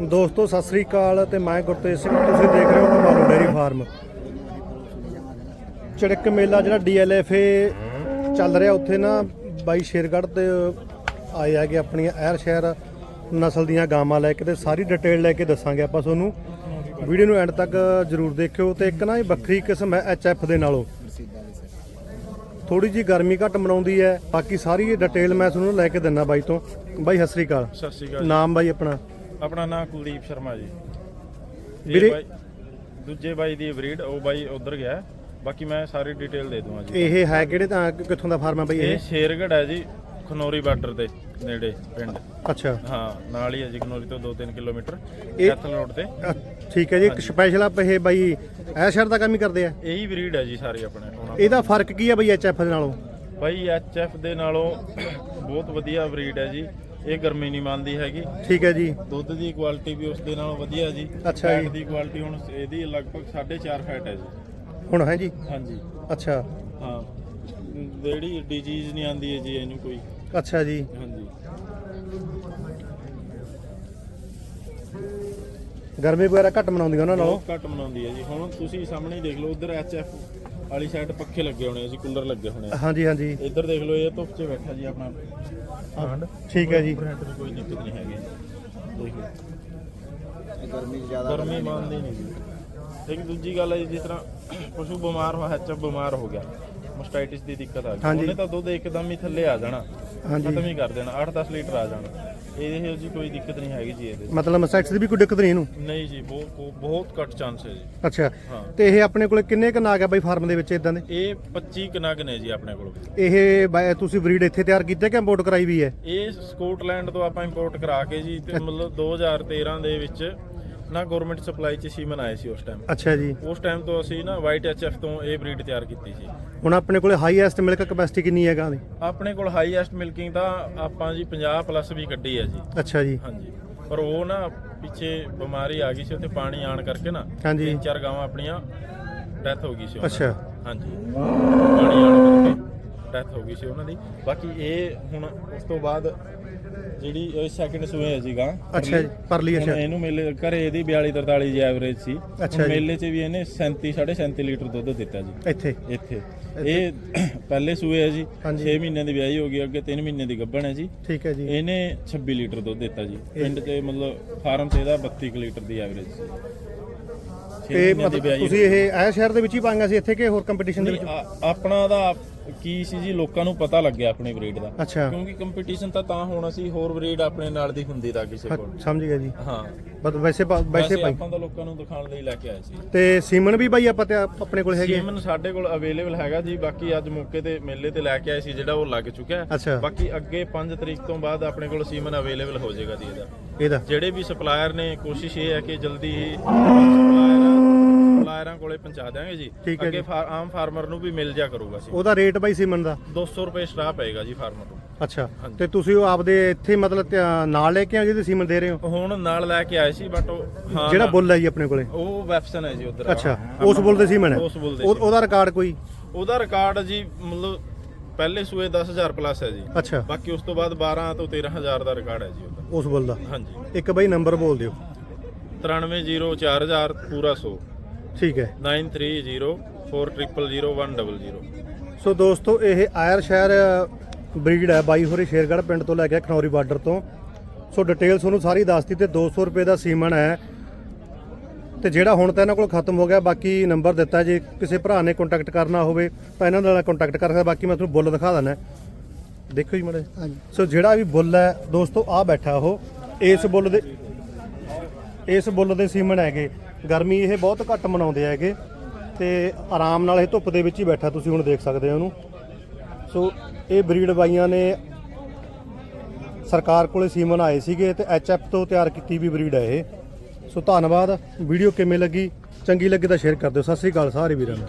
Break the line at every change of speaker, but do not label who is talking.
ਦੋਸਤੋ ਸਤਿ ਸ੍ਰੀ ਅਕਾਲ ਤੇ ਮੈਂ ਗੁਰਤੇਜ ਸਿੰਘ। ਤੁਸੀਂ ਦੇਖ ਰਹੇ ਹੋ ਕਮਾਲੂ ਡੇਰੀ ਫਾਰਮ। ਚੜਕ ਮੇਲਾ ਜਿਹੜਾ ਡੀਐਲਐਫਏ ਚੱਲ ਰਿਹਾ ਉੱਥੇ ਨਾ ਬਾਈ ਸ਼ੇਰਗੜ੍ਹ ਤੇ ਆਏ ਆਗੇ ਆਪਣੀਆਂ ਐਰ ਸ਼ਹਿਰ ਨਸਲ ਦੀਆਂ ਗਾਵਾਂ ਲੈ ਕੇ ਤੇ ਸਾਰੀ ਡਿਟੇਲ ਲੈ ਕੇ ਦੱਸਾਂਗੇ ਆਪਾਂ ਤੁਹਾਨੂੰ। ਵੀਡੀਓ ਨੂੰ ਐਂਡ ਤੱਕ ਜਰੂਰ ਦੇਖਿਓ ਤੇ ਇੱਕ ਨਾ ਇਹ ਵੱਖਰੀ ਕਿਸਮ ਹੈ ਐਚਐਫ ਦੇ ਨਾਲੋਂ। ਥੋੜੀ ਜੀ ਗਰਮੀ ਘੱਟ ਮਨਾਉਂਦੀ ਹੈ ਬਾਕੀ ਸਾਰੀ ਡਿਟੇਲ ਮੈਂ ਤੁਹਾਨੂੰ ਲੈ ਕੇ ਦਿੰਨਾ ਬਾਈ ਤੋਂ। ਬਾਈ ਸਤਿ ਸ੍ਰੀ ਅਕਾਲ।
ਸਤਿ ਸ਼੍ਰੀ ਅਕਾਲ।
ਨਾਮ ਬਾਈ ਆਪਣਾ।
ਆਪਣਾ ਨਾਮ ਕੁਲਦੀਪ ਸ਼ਰਮਾ ਜੀ। ਇਹ
ਵੀਰੇ-
ਬਾਈ- ਦੂਜੇ ਬਾਈ ਦੀ ਬਰੀਡ ਉਹ ਬਾਈ ਉਧਰ ਗਿਆ। ਹੈ। ਬਾਕੀ ਮੈਂ ਸਾਰੀ ਡਿਟੇਲ ਦੇ ਦੂੰਗਾ ਜੀ।
ਇਹ ਹੈ ਕਿਹੜੇ ਤਾਂ ਕਿੱਥੋਂ ਦਾ ਫਾਰਮ ਹੈ ਬਾਈ
ਇਹ?
ਇਹ
ਸ਼ੇਰਗੜ ਹੈ ਜੀ ਖਨੌਰੀ ਬਾਰਡਰ ਦੇ ਨੇੜੇ ਪਿੰਡ।
ਅੱਛਾ।
ਹਾਂ ਨਾਲ ਹੀ ਹੈ ਜੀ ਖਨੌਰੀ ਤੋਂ 2-3 ਕਿਲੋਮੀਟਰ।
ਇਹ-
ਕੈਥਲ ਰੋਡ ਤੇ।
ਅ, ਠੀਕ ਹੈ ਜੀ ਇੱਕ ਸਪੈਸ਼ਲ ਆਪ ਇਹ ਬਾਈ ਐ ਸ਼ਹਿਰ ਦਾ ਕੰਮ ਹੀ ਕਰਦੇ ਆ?
ਇਹੀ ਬਰੀਡ ਹੈ ਜੀ ਸਾਰੀ ਆਪਣੇ
ਇਹਦਾ ਫ਼ਰਕ ਕੀ ਹੈ ਬਾਈ ਐਚਐਫ ਦੇ ਨਾਲੋਂ?
ਬਾਈ ਐਚਐਫ ਦੇ ਨਾਲੋਂ ਬਹੁਤ ਵਧੀਆ ਬਰੀਡ ਹੈ ਜੀ। ਇਹ ਗਰਮੀ ਨਹੀਂ ਮੰਨਦੀ ਹੈਗੀ।
ਠੀਕ ਹੈ ਜੀ।
ਦੁੱਧ ਦੀ ਕੁਆਲਿਟੀ ਵੀ ਉਸ ਦੇ ਨਾਲੋਂ ਵਧੀਆ ਜੀ।
ਅੱਛਾ ਜੀ।
ਦੀ ਕੁਆਲਿਟੀ ਹੁਣ ਇਹਦੀ ਲਗਭਗ 4.5 ਫੈਟ ਹੈ ਜੀ।
ਹੁਣ ਹੈ ਜੀ?
ਹਾਂਜੀ।
ਅੱਛਾ।
ਹਾਂ। ਜਿਹੜੀ ਡਿਜ਼ੀਜ਼ ਨਹੀਂ ਆਂਦੀ ਹੈ ਜੀ ਇਹਨੂੰ ਕੋਈ।
ਅੱਛਾ ਜੀ।
ਹਾਂਜੀ।
ਗਰਮੀ ਵਗੈਰਾ ਘੱਟ ਮਨਾਉਂਦੀਆਂ ਉਹਨਾਂ ਨਾਲੋਂ?
ਬਹੁਤ ਘੱਟ ਮਨਾਉਂਦੀ ਹੈ ਜੀ। ਹੁਣ ਤੁਸੀਂ ਸਾਹਮਣੇ ਹੀ ਦੇਖ ਲਓ ਉਧਰ ਐਚਐਫ ਵਾਲੀ ਸਾਈਡ ਪੱਖੇ ਲੱਗੇ ਹੋਣੇ ਆ ਜੀ ਕੂਲਰ ਲੱਗੇ ਹੋਣੇ ਆ।
ਹਾਂਜੀ ਹਾਂਜੀ।
ਇੱਧਰ ਦੇਖ ਲਓ ਇਹ ਧੁੱਪ 'ਚ ਬੈਠਾ ਜੀ ਆਪਣਾ।
ਠੀਕ ਹੈ ਜੀ।
ਫਰੰਟ ਦੀ ਕੋਈ ਦਿੱਕਤ ਨਹੀਂ ਹੈਗੀ। ਦੇਖ ਲਓ
ਗਰਮੀ ਜ਼ਿਆਦਾ
ਗਰਮੀ ਮੰਨਦੀ ਨਹੀਂ ਜੀ। ਇੱਕ ਦੂਜੀ ਗੱਲ ਹੈ ਜਿਸ ਤਰ੍ਹਾਂ ਪਸ਼ੂ ਬਿਮਾਰ ਹੋਇਆ ਐਚਐਫ ਬਿਮਾਰ ਹੋ ਗਿਆ ਮਸਟਾਈਟਿਸ ਦੀ ਦਿੱਕਤ ਆ ਗਈ। ਉਹਨੇ ਤਾਂ ਦੁੱਧ ਇੱਕਦਮ ਹੀ ਥੱਲੇ ਆ ਜਾਣਾ।
ਹਾਂਜੀ।
ਖਤਮ ਹੀ ਕਰ ਦੇਣਾ 8-10 ਲੀਟਰ ਆ ਜਾਣਾ। ਇਹਦੇ ਜੀ ਕੋਈ ਦਿੱਕਤ ਨਹੀਂ ਹੈਗੀ ਜੀ ਇਹਦੇ
ਮਤਲਬ ਸੈਕਸ ਦੀ ਵੀ ਕੋਈ ਦਿੱਕਤ ਨਹੀਂ ਇਹਨੂੰ?
ਨਹੀਂ ਜੀ ਬਹੁਤ ਬਹੁਤ- ਘੱਟ ਚਾਂਸ ਹੈ ਜੀ।
ਅੱਛਾ।
ਹਾਂ।
ਤੇ ਇਹ ਆਪਣੇ ਕੋਲੇ ਕਿੰਨੇ ਕੁ ਨਾਗ ਬਾਈ ਫਾਰਮ ਦੇ ਵਿੱਚ ਇਦਾਂ ਦੇ?
ਇਹ 25 ਕਨਗ ਨੇ ਜੀ ਆਪਣੇ ਕੋਲ
ਇਹ ਬਾਈ ਤੁਸੀਂ ਬਰੀਡ ਇੱਥੇ ਤਿਆਰ ਕੀਤੇ ਕਿ ਇੰਪੋਰਟ ਕਰਾਈ ਵੀ ਹੈ?
ਇਹ ਸਕਾਟਲੈਂਡ ਤੋਂ ਆਪਾਂ ਇੰਪੋਰਟ ਕਰਾ ਕੇ ਜੀ ਤੇ ਮਤਲਬ 2013 ਦੇ ਵਿੱਚ ਨਾ ਗਵਰਨਮੈਂਟ ਸਪਲਾਈ ਚ ਸੀਮਨ ਆਏ ਸੀ ਉਸ ਟਾਈਮ
ਅੱਛਾ ਜੀ।
ਉਸ ਟਾਈਮ ਤੋਂ ਅਸੀਂ ਨਾ ਵਾਈਟ ਐਚਐਫ ਤੋਂ ਇਹ ਬਰੀਡ ਤਿਆਰ ਕੀਤੀ ਸੀ।
ਹੁਣ ਆਪਣੇ ਕੋਲੇ ਹਾਈਐਸਟ ਮਿਲਕ ਕਪੈਸਿਟੀ ਕਿੰਨੀ ਹੈ ਗਾਂ ਦੀ?
ਆਪਣੇ ਕੋਲ ਹਾਈਐਸਟ ਮਿਲਕਿੰਗ ਤਾਂ ਆਪਾਂ ਜੀ 50 ਪਲੱਸ ਵੀ ਕੱਢੀ ਹੈ ਜੀ।
ਅੱਛਾ ਜੀ।
ਹਾਂਜੀ। ਪਰ ਉਹ ਨਾ ਪਿੱਛੇ ਬਿਮਾਰੀ ਆ ਗਈ ਸੀ ਉੱਥੇ ਪਾਣੀ ਆਣ ਕਰਕੇ ਨਾ
ਹਾਂਜੀ।
ਤਿੰਨ ਚਾਰ ਗਾਵਾਂ ਆਪਣੀਆਂ ਡੈਥ ਹੋ ਗਈ ਸੀ ਉਹਨਾਂ ਦੀ।
ਅੱਛਾ।
ਹਾਂਜੀ। ਪਾਣੀ ਆਣ ਕਰਕੇ। ਡੈਥ ਹੋ ਗਈ ਸੀ ਉਹਨਾਂ ਦੀ। ਬਾਕੀ ਇਹ ਹੁਣ ਉਸ ਤੋਂ ਬਾਅਦ ਜਿਹੜੀ ਇਹ ਸੈਕਿੰਡ ਸੂਏ ਹੈ ਜੀ ਗਾਂ
ਅੱਛਾ ਜੀ ਪਰਲੀ।
ਹੁਣ
ਅੱਛਾ।
ਇਹਨੂੰ ਮੇਲੇ ਘਰੇ ਇਹਦੀ 42 43 ਜੀ ਐਵਰੇਜ ਸੀ। ਹੁਣ
ਅੱਛਾ ਜੀ।
ਮੇਲੇ 'ਚ ਵੀ ਇਹਨੇ 37 37.5 ਲੀਟਰ ਦੁੱਧ ਦਿੱਤਾ ਜੀ।
ਇੱਥੇ?
ਇੱਥੇ। ਇਹ ਪਹਿਲੇ ਸੂਏ ਹੈ ਜੀ।
ਹਾਂਜੀ।
6 ਮਹੀਨਿਆਂ ਦੀ ਵਿਆਹੀ ਹੋ ਗਈ ਅੱਗੇ 3 ਮਹੀਨੇ ਦੀ ਗੱਭਣ ਹੈ ਜੀ।
ਠੀਕ ਹੈ ਜੀ।
ਇਹਨੇ 26 ਲੀਟਰ ਦੁੱਧ ਦਿੱਤਾ ਜੀ। ਪਿੰਡ ਤੇ ਮਤਲਬ ਫਾਰਮ ਤੇ ਇਹਦਾ 32 ਕੁ ਲੀਟਰ ਦੀ ਐਵਰੇਜ ਸੀ। ਛੇ
ਤੇ
ਮਹੀਨਿਆਂ ਦੀ
ਮਤਲਬ
ਵਿਆਹੀ
ਤੁਸੀਂ ਇਹ ਐ ਸ਼ਹਿਰ ਦੇ ਵਿੱਚ ਹੀ ਪਾਈਆਂ ਸੀ ਇੱਥੇ ਕਿ ਹੋਰ ਕੰਪੀਟੀਸ਼ਨ ਦੇ
ਨਹੀਂ,
ਵਿੱਚ?
ਆ- ਆਪਣਾ ਦਾ ਕੀ ਸੀ ਜੀ ਲੋਕਾਂ ਨੂੰ ਪਤਾ ਲੱਗਿਆ ਆਪਣੀ ਬਰੀਡ ਦਾ।
ਅੱਛਾ।
ਕਿਉਂਕਿ ਕੰਪੀਟੀਸ਼ਨ ਤਾਂ ਤਾਂ ਹੋਣਾ ਸੀ ਹੋਰ ਬਰੀਡ ਆਪਣੇ ਨਾਲ ਦੀ ਹੁੰਦੀ ਤਾਂ ਕਿਸੇ ਕੋਲ।
ਸਮਝ ਗਿਆ ਜੀ।
ਹਾਂ।
ਬਸ ਵੈਸੇ ਪਾ- ਵੈਸੇ
ਵੈਸੇ
ਪਾਈ
ਆਪਾਂ ਤਾਂ ਲੋਕਾਂ ਨੂੰ ਦਿਖਾਉਣ ਲਈ ਲੈ ਕੇ ਆਏ ਸੀ।
ਤੇ ਸੀਮਨ ਵੀ ਬਾਈ ਆਪਾਂ ਤੇ ਆਪਣੇ ਕੋਲ ਹੈਗੇ?
ਸੀਮਨ ਸਾਡੇ ਕੋਲ ਅਵੇਲੇਬਲ ਹੈਗਾ ਜੀ। ਬਾਕੀ ਅੱਜ ਮੌਕੇ ਤੇ ਮੇਲੇ ਤੇ ਲੈ ਕੇ ਆਏ ਸੀ ਜਿਹੜਾ ਉਹ ਲੱਗ ਚੁੱਕਿਆ ਹੈ।
ਅੱਛਾ।
ਬਾਕੀ ਅੱਗੇ 5 ਤਰੀਕ ਤੋਂ ਬਾਅਦ ਆਪਣੇ ਕੋਲ ਸੀਮਨ ਅਵੇਲੇਬਲ ਹੋ ਜਾਏਗਾ ਜੀ ਇਹਦਾ।
ਇਹਦਾ।
ਜਿਹੜੇ ਵੀ ਸਪਲਾਇਰ ਨੇ ਕੋਸ਼ਿਸ਼ ਇਹ ਹੈ ਕਿ ਜਲਦੀ ਹੀ ਸਪਲਾਇਰਾਂ ਸਪਲਾਇਰਾਂ ਕੋਲੇ ਪਹੁੰਚਾ ਦਿਆਂਗੇ ਜੀ।
ਠੀਕ ਹੈ
ਅੱਗੇ
ਜੀ।
ਆਮ ਫਾਰਮਰ ਨੂੰ ਵੀ ਮਿਲ ਜਾ ਕਰੂਗਾ ਸੀ
ਉਹਦਾ ਰੇਟ ਬਾਈ ਸੀਮਨ ਦਾ?
200 ਰੁਪਏ ਸਟਾਫ ਪਏਗਾ ਜੀ ਫਾਰਮਰ ਨੂੰ।
ਅੱਛਾ।
ਹਾਂਜੀ।
ਤੇ ਤੁਸੀਂ ਉਹ ਆਪਦੇ ਇੱਥੇ ਮਤਲਬ ਧਿਆ- ਨਾਲ ਲੈ ਕੇ ਆਏ ਜਿਹਦੇ ਸੀਮਨ ਦੇ ਰਹੇ ਹੋ?
ਹੁਣ ਨਾਲ ਲੈ ਕੇ ਆਏ ਸੀ ਬਟ ਉਹ ਹਾਂ
ਜਿਹੜਾ ਬੁੱਲ ਹੈ ਜੀ ਆਪਣੇ ਕੋਲੇ?
ਉਹ ਵੈਪਸਨ ਹੈ ਜੀ ਉਧਰ
ਅੱਛਾ। ਉਸ ਬੁੱਲ ਦੇ ਸੀਮਨ ਹੈ?
ਉਸ ਬੁੱਲ ਦੇ
ਉਹ-
ਸੀ।
ਉਹਦਾ ਰਿਕਾਰਡ ਕੋਈ?
ਉਹਦਾ ਰਿਕਾਰਡ ਜੀ ਮਤਲਬ ਪਹਿਲੇ ਸੂਏ 10000 ਪਲੱਸ ਹੈ ਜੀ।
ਅੱਛਾ।
ਬਾਕੀ ਉਸ ਤੋਂ ਬਾਅਦ 12 ਤੋਂ 13000 ਦਾ ਰਿਕਾਰਡ ਹੈ ਜੀ ਉਹਦਾ।
ਉਸ ਬੁੱਲ ਦਾ?
ਹਾਂਜੀ।
ਇੱਕ ਬਾਈ ਨੰਬਰ ਬੋਲ ਦਿਓ।
93044000 ਪੂਰਾ 100
ਠੀਕ ਹੈ।
9304000100
ਸੋ ਦੋਸਤੋ ਇਹ ਆਇਰ ਸ਼ਹਿਰ ਬਰੀਡ ਹੈ ਬਾਈ ਹੋਰੀ ਸ਼ੇਰਗੜ੍ਹ ਪਿੰਡ ਤੋਂ ਲੈ ਕੇ ਖਨੌਰੀ ਬਾਰਡਰ ਤੋਂ। ਸੋ ਡਿਟੇਲ ਤੁਹਾਨੂੰ ਸਾਰੀ ਦੱਸਤੀ ਤੇ 200 ਰੁਪਏ ਦਾ ਸੀਮਨ ਹੈ। ਤੇ ਜਿਹੜਾ ਹੁਣ ਤਾਂ ਇਹਨਾਂ ਕੋਲ ਖਤਮ ਹੋ ਗਿਆ ਬਾਕੀ ਨੰਬਰ ਦਿੱਤਾ ਜੇ ਕਿਸੇ ਭਰਾ ਨੇ ਕੰਟੈਕਟ ਕਰਨਾ ਹੋਵੇ ਤਾਂ ਇਹਨਾਂ ਨਾਲ ਕੰਟੈਕਟ ਕਰ ਸਕਦਾ। ਬਾਕੀ ਮੈਂ ਤੁਹਾਨੂੰ ਬੁੱਲ ਦਿਖਾ ਦਿੰਦਾ। ਦੇਖੋ ਜੀ ਮੜੇ ਸੋ ਜਿਹੜਾ ਵੀ ਬੁੱਲ ਹੈ ਦੋਸਤੋ ਆ ਬੈਠਾ ਉਹ। ਇਸ ਬੁੱਲ ਦੇ ਇਸ ਬੁੱਲ ਦੇ ਸੀਮਨ ਹੈਗੇ। ਗਰਮੀ ਇਹ ਬਹੁਤ ਘੱਟ ਮਨਾਉਂਦੇ ਹੈਗੇ। ਤੇ ਆਰਾਮ ਨਾਲ ਇਹ ਧੁੱਪ ਦੇ ਵਿੱਚ ਹੀ ਬੈਠਾ ਤੁਸੀਂ ਹੁਣ ਦੇਖ ਸਕਦੇ ਹੋ ਉਹਨੂੰ ਸੋ ਇਹ ਬਰੀਡ ਬਾਈਆਂ ਨੇ ਸਰਕਾਰ ਕੋਲੇ ਸੀਮਨ ਆਏ ਸੀਗੇ ਤੇ ਐਚਐਫ ਤੋਂ ਤਿਆਰ ਕੀਤੀ ਵੀ ਬਰੀਡ ਹੈ ਇਹ। ਸੋ ਧੰਨਵਾਦ। ਵੀਡੀਓ ਕਿਵੇਂ ਲੱਗੀ? ਚੰਗੀ ਲੱਗੀ ਤਾਂ ਸ਼ੇਅਰ ਕਰ ਦਿਓ। ਸਤਿ ਸ੍ਰੀ ਅਕਾਲ ਸਾਰੇ ਵੀਰਾਂ ਨੂੰ।